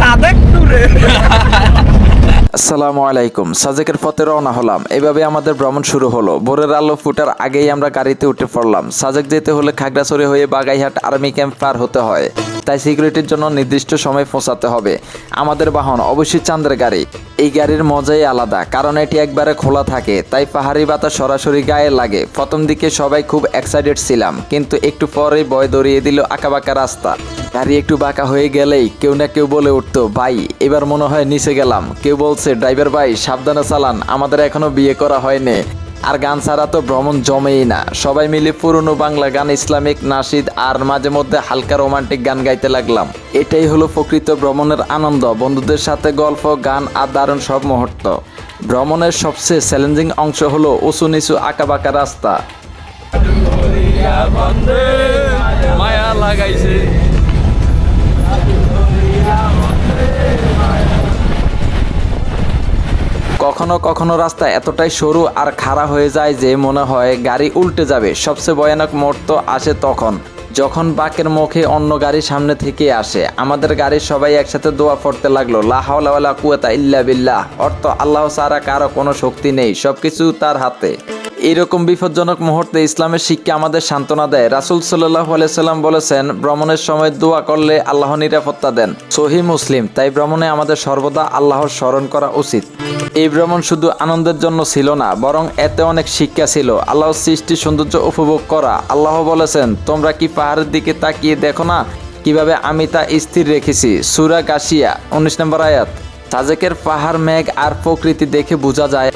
সাদেক আসসালামু আলাইকুম, সাজেকের পথে রওনা হলাম। এভাবে আমাদের ভ্রমণ শুরু হলো। ভোরের আলো ফুটার আগেই আমরা গাড়িতে উঠে পড়লাম। সাজেক যেতে হলে খাগড়াছড়ি হয়ে বাগাইহাট আর্মি ক্যাম্প পার হতে হয়। তাই সিকিউরিটির জন্য নির্দিষ্ট সময় পৌঁছাতে হবে। আমাদের বাহন অবশ্যই চাঁদের গাড়ি। এই গাড়ির মজাই আলাদা, কারণ এটি একবারে খোলা থাকে, তাই পাহাড়ি বাতাস সরাসরি গায়ে লাগে। প্রথম দিকে সবাই খুব এক্সাইটেড ছিলাম, কিন্তু একটু পরেই বয় দড়িয়ে দিল আঁকাবাঁকা রাস্তা। গাড়ি একটু বাঁকা হয়ে গেলেই কেউ না কেউ বলে উঠতো, ভাই, এবার মনে হয় নিচে গেলাম। কেউ বলছে, ড্রাইভার ভাই, সাবধানে চালান, আমাদের এখনও বিয়ে করা হয়নি। আর গান ছাড়া তো ভ্রমণ জমেই না। সবাই মিলে পুরনো বাংলা গান ইসলামিক, নাসিদ, আর মাঝে মধ্যে হালকা রোমান্টিক গান গাইতে লাগলাম। এটাই হলো প্রকৃত ভ্রমণের আনন্দ। বন্ধুদের সাথে গল্প, গান আর দারুণ সব মুহূর্ত। ভ্রমণের সবচেয়ে চ্যালেঞ্জিং অংশ হলো উঁচু নিচু আঁকাবাঁকা রাস্তা। মায়া লাগাইছে। কখনো কখনো রাস্তা এতটাই সরু আর খাড়া হয়ে যায় যে মনে হয় গাড়ি উল্টে যাবে। সবচেয়ে ভয়ানক মুহূর্ত আসে তখন, যখন বাকের মুখে অন্য গাড়ি সামনে থেকে আসে। আমাদের গাড়ির সবাই একসাথে দোয়া পড়তে লাগল লাহাওয়ালা কুয়েতা ইল্লা বিল্লাহ। অর্থ, আল্লাহ সারা কারও কোনো শক্তি নেই, সবকিছু তার হাতে। এইরকম বিপজ্জনক মুহূর্তে ইসলামের শিক্ষা আমাদের সান্ত্বনা দেয়। রাসুল সাল্লাহ সাল্লাম বলেছেন, ভ্রমণের সময় দোয়া করলে আল্লাহ নিরাপত্তা দেন। সহি মুসলিম, তাই ভ্রমণে আমাদের সর্বদা আল্লাহর স্মরণ করা উচিত। এই ভ্রমণ শুধু আনন্দের জন্য ছিল না, বরং এতে অনেক শিক্ষা ছিল। আল্লাহর সৃষ্টি সৌন্দর্য উপভোগ করা। আল্লাহ বলেছেন, তোমরা কি পাহাড়ের দিকে তাকিয়ে দেখো না? কীভাবে আমি তা স্থির রেখেছি? সুরা গাছিয়া উনিশ নম্বর আয়াত। সাজেকের পাহাড়, মেঘ আর প্রকৃতি দেখে বোঝা যায়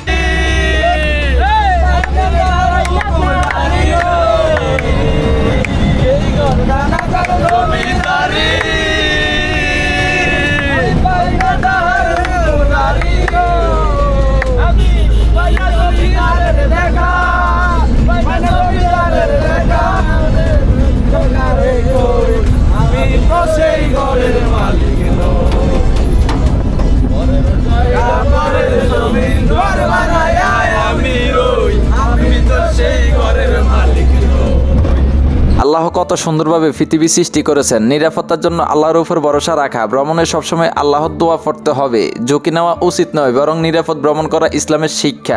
আল্লাহ কত সুন্দরভাবে পৃথিবী সৃষ্টি করেছেন। নিরাপত্তার জন্য আল্লাহর উপর ভরসা রাখা। ভ্রমণে সবসময় আল্লাহর দোয়া পড়তে হবে। ঝুঁকি নেওয়া উচিত নয়, বরং নিরাপদ ভ্রমণ করা ইসলামের শিক্ষা।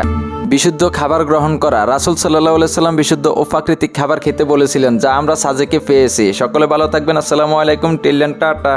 বিশুদ্ধ খাবার গ্রহণ করা। রাসুল সাল্লাহ সাল্লাম বিশুদ্ধ ও প্রাকৃতিক খাবার খেতে বলেছিলেন, যা আমরা সাজেকে পেয়েছি। সকলে ভালো থাকবেন। আসসালামু আলাইকুম টিল্লেন টাটা।